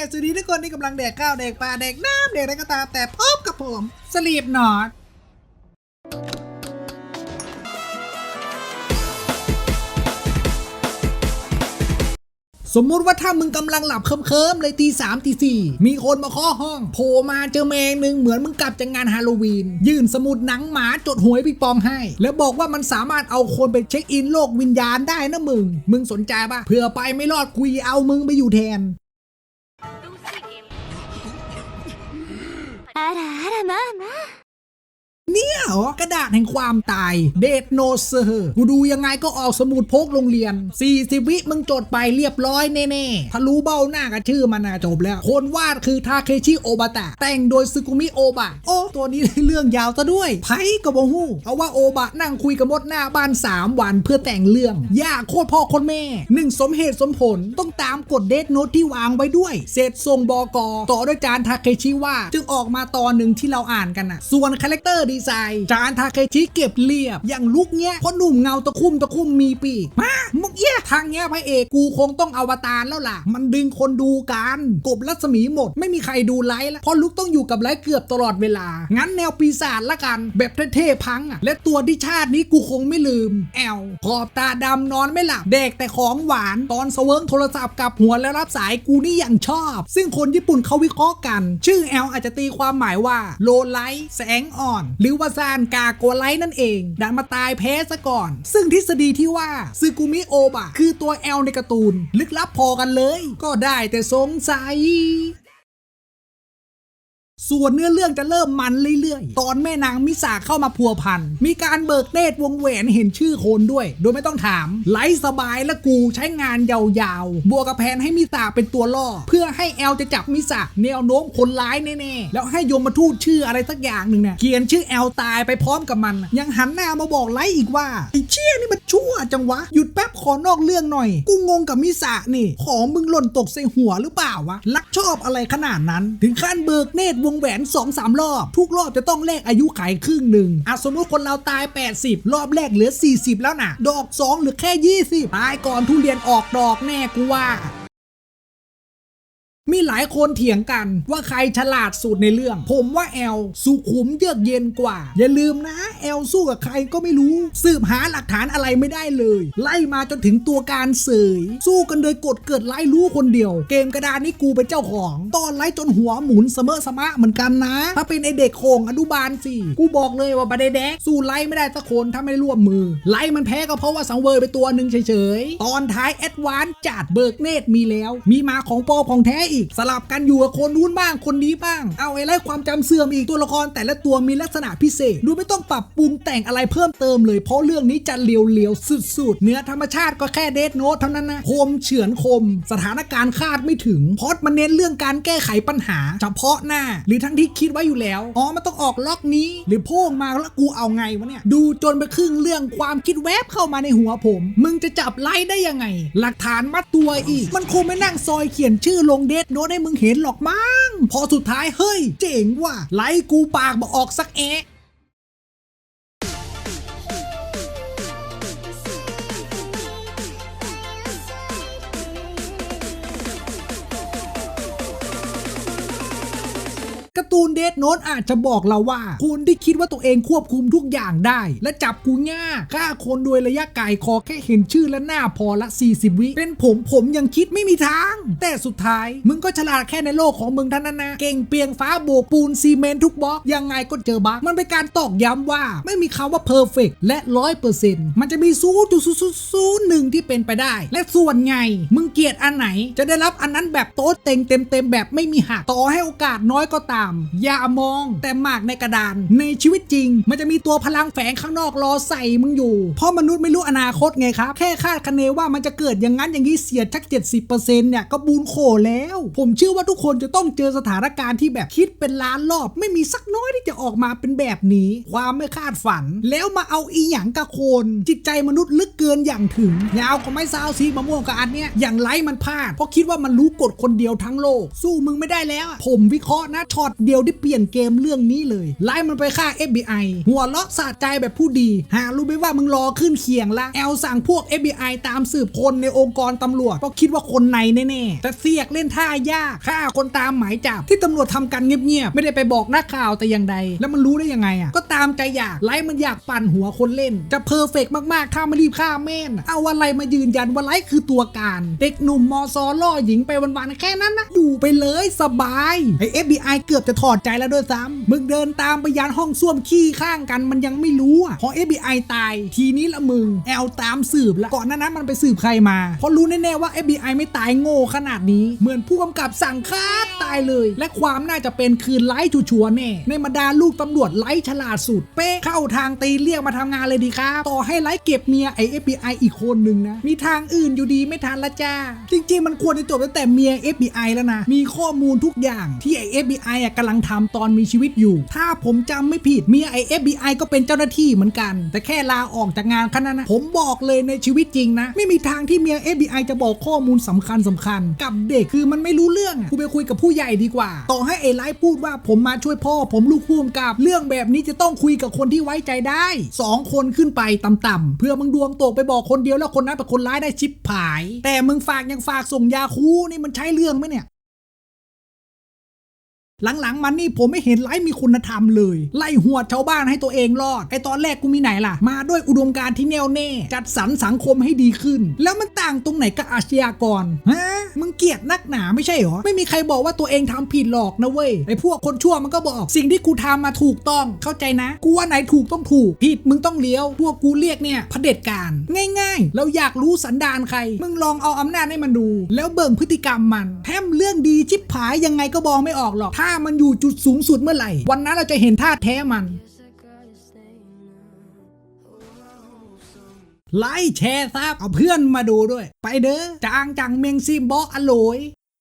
สวัสดีทุกคนที่กำลังแดกข้าวแดกปลาแดกน้ำแดกอะไรก็ตามแต่พบกับผมสลีปหนอดสมมุติว่าถ้ามึงกำลังหลับเคิมๆเลยตีสามตีสี่มีคนมาเคาะห้องโผล่มาเจอแมงหนึ่งเหมือนมึงกลับจากงานฮาโลวีน ยื่นสมุดหนังหมาจดหวยปิงปองให้ แล้วบอกว่ามันสามารถเอาคนไปเช็คอินโลกวิญญาณได้นะมึง มึงสนใจปะเผื่อไปไม่รอดคุยเอามึงไปอยู่แทน あらあらまあまあ。 เนี่ยเหรอกระดาษแห่งความตายเดทโนเซอร์กูดูยังไงก็ออกสมุดพกโรงเรียน 40 วิมึงจดไปเรียบร้อยแน่ๆถ้ารู้เบ้าหน้ากับชื่อมันนะจบแล้ว คนวาดคือทาเคชิโอบะตะ แต่งโดยซึกุมิโอบะ โอ้ ตัวนี้เรื่องยาวซะด้วยไพ่กับโมฮูเอาว่าโอบะนั่งคุยกับมดหน้าบ้าน 3 วันเพื่อแต่งเรื่องยากโคตรพ่อคนแม่หนึ่งสมเหตุสมผลต้องตามกฎเดทโนตที่วางไว้ด้วย เสร็จส่งบอกอต่อด้วยจานทาเคชิว่า จึงออกมาตอนหนึ่งที่เราอ่านกันนะส่วนคาแรคเตอร์ดีไซจานทาเคชิเก็บเรียบ อย่างลุกเนี้ยพราะหนุ่มเงาตะคุ่มตะคุ่มมีปีกมามุกเอี้ยทางเนี้ยพระเอกกูคงต้องอวตารแล้วล่ะ มันดึงคนดูกันกบรัศมีหมด ไม่มีใครดูไลฟ์แล้วเพราะลุกต้องอยู่กับไลฟ์เกือบตลอดเวลา งั้นแนวปีศาจละกัน แบบเท่ๆพังอะและตัวที่ชาตินี้กูคงไม่ลืม แอลขอบตาดำนอนไม่หลับเด็กแต่ของหวานตอนเสวิงโทรศัพท์กับหัวแล้วรับสายกูนี่อย่างชอบ ซึ่งคนญี่ปุ่นเขาวิเคราะห์กัน ชื่อแอลอาจจะตีความหมายว่าโลไลท์แสงอ่อนหรือว่าซานกาโกไลท์นั่นเองดันมาตายแพ้ซะก่อน ซึ่งทฤษฎีที่ว่าซึกุมิโอบะคือตัวแอลในการ์ตูน ลึกลับพอกันเลย ก็ได้แต่สงสัย ส่วนเนื้อเรื่องจะเริ่มมันเรื่อยๆ ตอนแม่นางมิสาเข้ามาพัวพัน มีการเบิกเนตรวงแหวนเห็นชื่อคนด้วย โดยไม่ต้องถามไลฟ์สบายและกูใช้งานยาวๆ บวกกับแผนให้มิสาเป็นตัวล่อ เพื่อให้แอลจะจับมิสาแนวโน้มคนร้ายแน่ๆ แล้วให้ยมมาทูตชื่ออะไรสักอย่างหนึ่งเนี่ยเขียนชื่อแอลตายไปพร้อมกับมัน ยังหันหน้ามาบอกไลฟ์อีกว่าไอ้เชี่ยนี่มันชั่วจังวะหยุดแป๊บ ขอนอกเรื่องหน่อย กูงงกับมิสะนี่ ของมึงหล่นตกใส่หัวหรือเปล่าวะ รักชอบอะไรขนาดนั้น ถึงขั้นเบิกเนตรวงแหวน2อสามรอบ ทุกรอบจะต้องแลกอายุไขครึ่งหนึ่งอะสมมติคนเราตาย 80 รอบแรกเหลือ 40 แล้วน่ะ ดอก 2 หรือแค่ 20 ตายก่อนทุเรียนออกดอกแน่กูว่า มีหลายคนเถียงกันว่าใครฉลาดสุดในเรื่อง ผมว่าแอลสุขุมเยือกเย็นกว่า อย่าลืมนะแอลสู้กับใครก็ไม่รู้ สืบหาหลักฐานอะไรไม่ได้เลย ไล่มาจนถึงตัวการเสยสู้กันโดยกฎเกิดไล่รู้คนเดียว เกมกระดานนี่กูเป็นเจ้าของ ตอนไล่จนหัวหมุนเสมอสมะเหมือนกันนะ ถ้าเป็นไอเด็กโคงอนุบาลสิกูบอกเลยว่าบาเดแดกสู้ไล่ไม่ได้สักคนถ้าไม่ร่วมมือ ไล่มันแพ้ก็เพราะว่าสังเวยไปตัวหนึ่งเฉยๆตอนท้ายแอดวานจัดเบิกเนตรมีแล้ว มีมาของปอของแท้อีกสลับกันอยู่กับคนนู้นบ้างคนนี้บ้าง เอาไอ้ไล่ความจำเสื่อมอีกตัวละครแต่ละตัวมีลักษณะพิเศษดูไม่ต้องปรับปรุงแต่งอะไรเพิ่มเติมเลย เพราะเรื่องนี้จะเลียวๆสุดๆ เนื้อธรรมชาติก็แค่เดทโนตเท่านั้นนะคมเฉือนคม สถานการณ์คาดไม่ถึงพอดมันเน้นเรื่องการแก้ไขปัญหา เฉพาะหน้า หรือทั้งที่คิดไว้อยู่แล้วอ๋อมันต้องออกล็อกนี้ หรือพ่งมาแล้วกูเอาไงวะเนี่ยดูจนไปครึ่งเรื่องความคิดแวบเข้ามาในหัวผม มึงจะจับไล่ได้ยังไง หลักฐานมัดตัวอีก มันคงไม่นั่งซอยเขียนชื่อลงเดทโนตให้มึงเห็นหรอกมั้ง พอสุดท้ายเฮ้ย เจ๋งว่ะไลกูปากบอกออกสักแอะ การ์ตูนเดทโนตอาจจะบอกเราว่าคุณที่คิดว่าตัวเองควบคุมทุกอย่างได้ และจับกูง่ายฆ่าคนโดยระยะไกลคอแค่เห็นชื่อและหน้าพอละ 40 วิ เป็นผมผมยังคิดไม่มีทาง แต่สุดท้าย มึงก็ฉลาดแค่ในโลกของมึงเท่านั้นนะเก่งเปียงฟ้าโบกปูนซีเมนทุกบล็อกยังไงก็เจอบั๊กมันเป็นการตอกย้ำว่า ไม่มีคำว่าเพอร์เฟกและร้อยเปอร์เซ็นต์มันจะมีศูนย์จุดศูนย์ศูนย์ศูหนึ่งที่เป็นไปได้ และส่วนไง มึงเกลียดอันไหน จะได้รับอันนั้นแบบโต๊ะเต็งเต็มเต็มๆแบบไม่มีหักต่อให้โอกาสน้อยก็ตามอย่ามองแต่หมากในกระดาน ในชีวิตจริง มันจะมีตัวพลังแฝงข้างนอกรอใส่มึงอยู่ เพราะมนุษย์ไม่รู้อนาคตไงครับ แค่คาดคะเนว่ามันจะเกิดอย่างนั้นอย่างนี้เสียชัก 70%เนี่ยก็บูนโขแล้ว ผมเชื่อว่าทุกคนจะต้องเจอสถานการณ์ที่แบบคิดเป็นล้านรอบ ไม่มีสักน้อยที่จะออกมาเป็นแบบนี้ ความไม่คาดฝัน แล้วมาเอาอีหยังกับโคน จิตใจมนุษย์ลึกเกินอย่างถึงอยาวก็ไม่ซาวซีมะม่วงกับอันเนี้ยอย่างไรมันพลาดเพราะคิดว่ามันรู้กฎคนเดียวทั้งโลก สู้มึงไม่ได้แล้ว ผมวิเคราะห์นะช็อตตเดียวที่เปลี่ยนเกมเรื่องนี้เลยไล่มันไปฆ่า FBI หัวเราะสะใจแบบผู้ดี หารู้ไหมว่ามึงรอขึ้นเคียงละแอลสั่งพวก FBI ตามสืบคนในองค์กรตำรวจก็คิดว่าคนในแน่ๆแต่เสียกเล่นท่ายากฆ่าคนตามหมายจับที่ตำรวจทำกันเงียบๆไม่ได้ไปบอกนักข่าวแต่อย่างใด แล้วมันรู้ได้ยังไงอะก็ตามใจอยากไล่มันอยากปั่นหัวคนเล่น จะเพอร์เฟกมากๆถ้าไมารีบฆ่าแม่นเอาอะไรมายืนยันว่าไล่คือตัวการ เด็กหนุ่มมอซอล่อหญิงไปวันๆแค่นั้นนะอยู่ไปเลยสบายไอ้ FBI เกือบจะถอดใจแล้วด้วยซ้ำมึงเดินตามไปยันห้องส้วมขี้ข้างกันมันยังไม่รู้อะพอ FBI ตาย ทีนี้ละมึงแอลตามสืบล้วก่อนหน้านั้นมันไปสืบใครมาเพราะรู้แน่ๆว่า FBI ไม่ตายโง่ขนาดนี้ เหมือนผู้กำกับสั่งฆ่าตายเลย และความน่าจะเป็นคืนไลท์ชัวร์แน่ในบรรดาลูกตำรวจไลท์ฉลาดสุด เป๊ะเข้าทางตีเรียกมาทำงานเลยดีครับต่อให้ไลท์เก็บเมียไอ้ FBI อีกคนหนึ่งนะ มีทางอื่นอยู่ดีไม่ทันละจ้า จริง ๆ มันควรจะจบตั้งแต่เมีย FBI แล้วนะ มีข้อมูลทุกอย่างที่ไอ้ FBI อะกำลังทำตอนมีชีวิตอยู่ ถ้าผมจำไม่ผิดเมียไอ้ FBI ก็เป็นเจ้าหน้าที่เหมือนกัน แต่แค่ลาออกจากงานแค่นั้นนะผมบอกเลยในชีวิตจริงนะ ไม่มีทางที่เมีย FBI จะบอกข้อมูลสำคัญสำคัญ กับเด็กคือมันไม่รู้เรื่องกูไปคุยกับผู้ใหญ่ดีกว่า ต่อให้ไอ้ไลฟ์พูดว่าผมมาช่วยพ่อ ผมลูกพ่วงกับเรื่องแบบนี้จะต้องคุยกับคนที่ไว้ใจได้สองคนขึ้นไปต่ำๆเพื่อมึงดวงตกไปบอกคนเดียวแล้วคนนั้นเป็นคนร้ายได้ชิปผาย แต่มึงฝากยังฝากส่งยาคูนี่มันใช่เรื่องไหมเนี่ย หลังๆมันนี่ผมไม่เห็นไลฟ์มีคุณธรรมเลย ไล่หัวชาวบ้านให้ตัวเองรอดไอตอนแรกกูมีไหนล่ะ มาด้วยอุดมการณ์ที่แน่วแน่ จัดสรรสังคมให้ดีขึ้น แล้วมันต่างตรงไหนกับอาชญากรฮะมึงเกลียดนักหนาไม่ใช่เหรอ ไม่มีใครบอกว่าตัวเองทำผิดหรอกนะเว้ยไอพวกคนชั่วมันก็บอก สิ่งที่กูทำมาถูกต้องเข้าใจนะ กูว่าไหนถูกต้องถูกผิดมึงต้องเลี้ยว พวกกูเรียกเนี่ยเผด็จการ ง่ายๆ เราอยากรู้สันดานใคร มึงลองเอาอำนาจให้มันดู แล้วเบิ่งพฤติกรรมมันแถมเรื่องดีชิบหายยังไงก็บอกไม่ออกหรอกถ้ามันอยู่จุดสูงสุดเมื่อไหร่ วันนั้นเราจะเห็นท่าแท้มันไลค์แชร์ซับเอาเพื่อนมาดูด้วย ไปเด้อจางจังเมงซิมบอกอร่อย